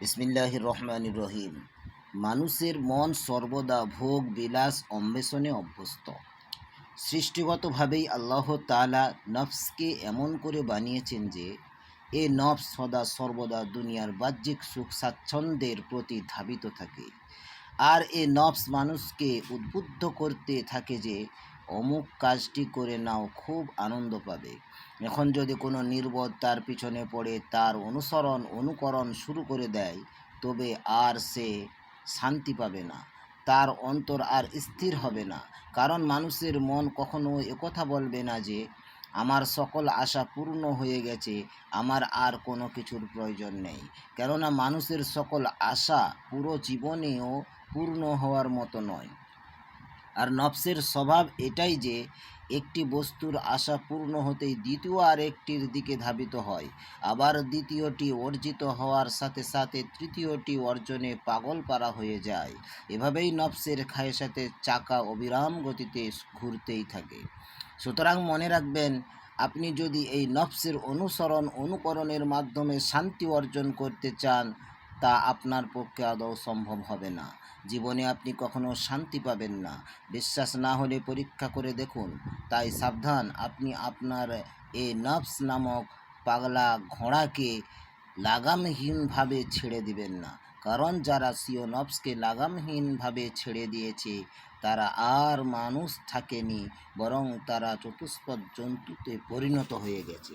বিসমিল্লাহ রহমান রহিম। মানুষের মন সর্বদা ভোগ, বিলাস অন্বেষণে অভ্যস্ত। সৃষ্টিগতভাবেই আল্লাহ তাআলা নফসকে এমন করে বানিয়েছেন যে, এ নফস সদা সর্বদা দুনিয়ার বাহ্যিক সুখ স্বাচ্ছন্দ্যের প্রতি ধাবিত থাকে। আর এ নফস মানুষকে উদ্বুদ্ধ করতে থাকে যে অমুক কাজটি করে নাও, খুব আনন্দ পাবে। এখন যদি কোনো নির্বোধ তার পিছনে পড়ে, তার অনুসরণ, অনুকরণ শুরু করে দেয়, তবে আর সে শান্তি পাবে না। তার অন্তর আর স্থির হবে না। কারণ মানুষের মন কখনো একথা বলবে না যে, আমার সকল আশা পূর্ণ হয়ে গেছে, আমার আর কোনো কিছুর প্রয়োজন নেই। কেননা মানুষের সকল আশা পুরো জীবনেও পূর্ণ হওয়ার মতো নয়। আর নফসের স্বভাব এটাই যে, একটি বস্তুর আশা পূর্ণ হতেই দ্বিতীয় আরেকটির দিকে ধাবিত হয়। আবার দ্বিতীয়টি অর্জিত হওয়ার সাথে সাথে তৃতীয়টি অর্জনে পাগল পারা হয়ে যায়। এভাবেই নফসের খায়েসাতে চাকা অবিরাম গতিতে ঘুরতেই থাকে। সুতরাং মনে রাখবেন, আপনি যদি এই নফসের অনুসরণ, অনুকরণের মাধ্যমে শান্তি অর্জন করতে চান তা আপনার পক্ষে আদৌ সম্ভব হবে না। জীবনে আপনি কখনো শান্তি পাবেন না। বিশ্বাস না হলে পরীক্ষা করে দেখুন। তাই সাবধান, আপনি আপনার এ নফস নামক পাগলা ঘোড়াকে লাগামহীনভাবে ছেড়ে দিবেন না। কারণ যারা সিও নফসকে লাগামহীনভাবে ছেড়ে দিয়েছে, তারা আর মানুষ থাকেনি, বরং তারা চতুষ্পদ জন্তুতে পরিণত হয়ে গেছে।